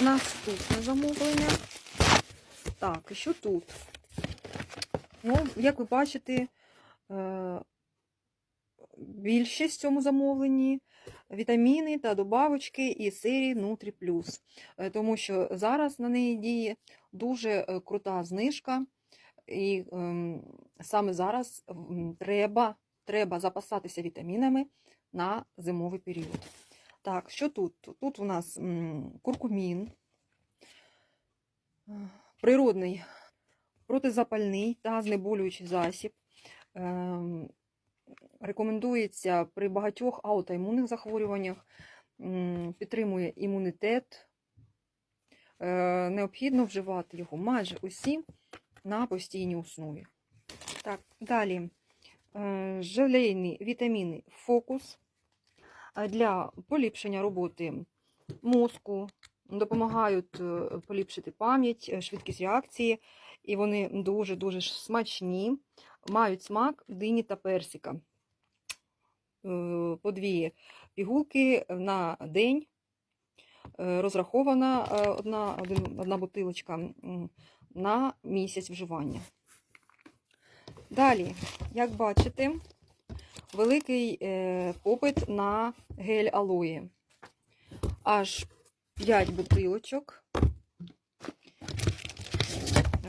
Наступне замовлення. Так, і що тут? Ну, як ви бачите, е, більшість в цьому замовленні вітаміни та добавочки із серії Nutri Plus. Е, Тому що зараз на неї діє дуже е, крута знижка, і ем, саме зараз треба, треба запасатися вітамінами на зимовий період. Так, що тут? Тут у нас куркумін, е, природний протизапальний та знеболюючий засіб. Ем, Рекомендується при багатьох аутоімунних захворюваннях, підтримує імунітет. Е, Необхідно вживати його майже усі на постійній основі. Так, далі е, желейні вітаміни фокус е, для поліпшення роботи мозку, допомагають е, поліпшити пам'ять, е, швидкість реакції, і вони дуже-дуже смачні, мають смак дині та персика. Е, По дві пігулки на день. Розрахована одна, одна бутилочка на місяць вживання. Далі, як бачите, великий е, попит на гель алої. Аж 5 бутилочок.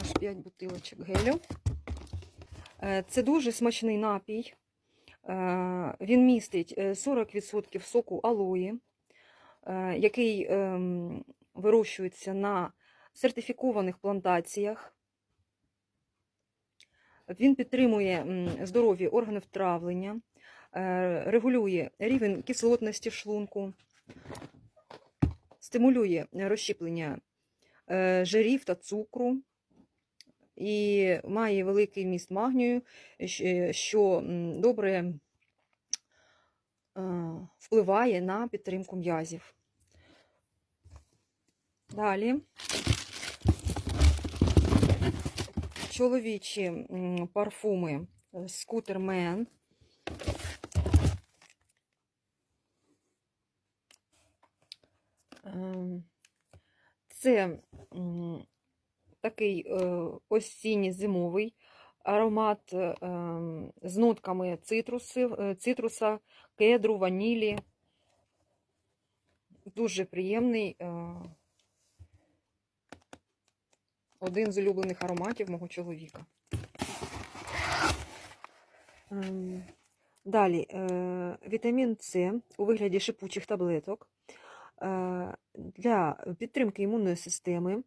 Аж 5 бутилочок гелю. Е, Це дуже смачний напій. Е, Він містить е, 40% соку алої, який ем, вирощується на сертифікованих плантаціях. Він підтримує здорові органів травлення, е, регулює рівень кислотності шлунку, стимулює розщеплення е, жирів та цукру і має великий міст магнію, що добре е, впливає на підтримку м'язів. Далі чоловічі парфуми Скутермен. Ем, Це такий е, осінній зимовий аромат е, ем, з нотками цитрусів, е, цитруса, кедру, ванілі. Дуже приємний. Один з улюблених ароматів мого чоловіка. Ем, Далі е, вітамін С у вигляді шипучих таблеток е, для підтримки імунної системи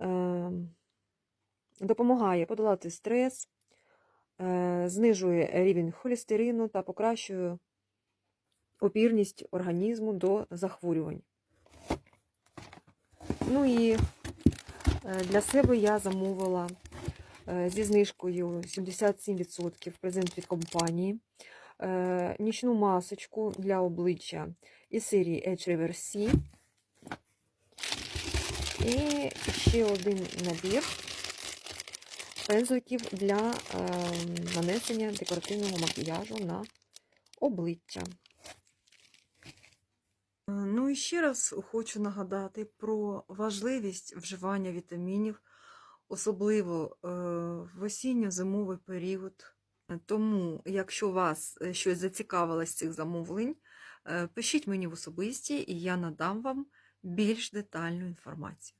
е, допомагає подолати стрес, знижує рівень холестерину та покращує опірність організму до захворювань. Ну і для себе я замовила е, зі знижкою 77% презент від компанії. е, Нічну масочку для обличчя із серії Edge Reverse. І ще один набір пензликів для е, нанесення декоративного макіяжу на обличчя. Ну і ще раз хочу нагадати про важливість вживання вітамінів, особливо е, в осінньо-зимовий період. Тому, якщо вас е, щось зацікавило з цих замовлень, е, пишіть мені в особисті, і я надам вам більш детальну інформацію.